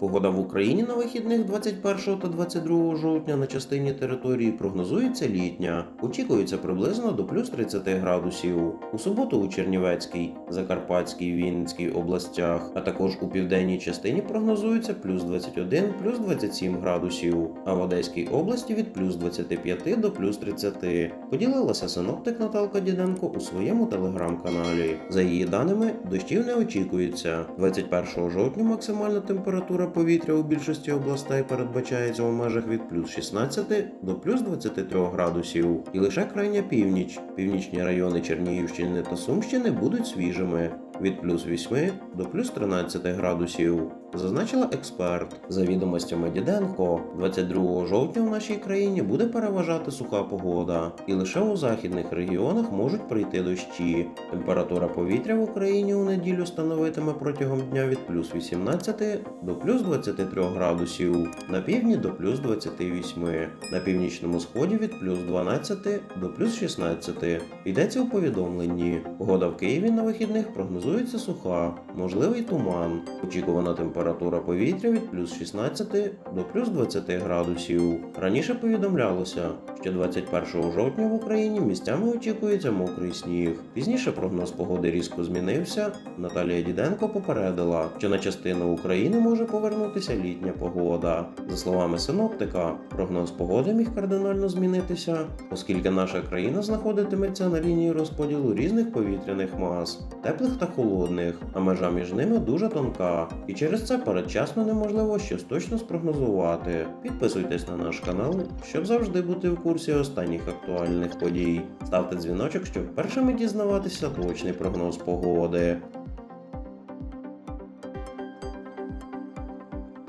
Погода в Україні на вихідних 21 та 22 жовтня на частині території прогнозується літня. Очікується приблизно до плюс 30 градусів. У суботу у Чернівецькій, Закарпатській, Вінницькій областях, а також у південній частині прогнозується плюс 21, плюс 27 градусів, а в Одеській області від плюс 25 до плюс 30. Поділилася синоптик Наталка Діденко у своєму телеграм-каналі. За її даними, дощів не очікується. 21 жовтня максимальна температура повітря у більшості областей передбачається у межах від плюс 16 до плюс 23 градусів. І лише крайня північ, північні райони Чернігівщини та Сумщини будуть свіжими від плюс 8 до плюс 13 градусів. Зазначила експерт. За відомостями Діденко, 22 жовтня в нашій країні буде переважати суха погода, і лише у західних регіонах можуть прийти дощі. Температура повітря в Україні у неділю становитиме протягом дня від плюс 18 до плюс 23 градусів, на півдні до плюс 28, на північному сході від плюс 12 до плюс 16. Йдеться у повідомленні. Погода в Києві на вихідних прогнозується суха, можливий туман. Очікувана температура повітря від плюс 16 до плюс 20 градусів. Раніше повідомлялося, що 21 жовтня в Україні місцями очікується мокрий сніг. Пізніше прогноз погоди різко змінився. Наталія Діденко попередила, що на частину України може повернутися літня погода. За словами синоптика, прогноз погоди міг кардинально змінитися, оскільки наша країна знаходитиметься на лінії розподілу різних повітряних мас, теплих та холодних, а межа між ними дуже тонка, і через це передчасно неможливо щось точно спрогнозувати. Підписуйтесь на наш канал, щоб завжди бути в курсі останніх актуальних подій. Ставте дзвіночок, щоб першими дізнаватися точний прогноз погоди.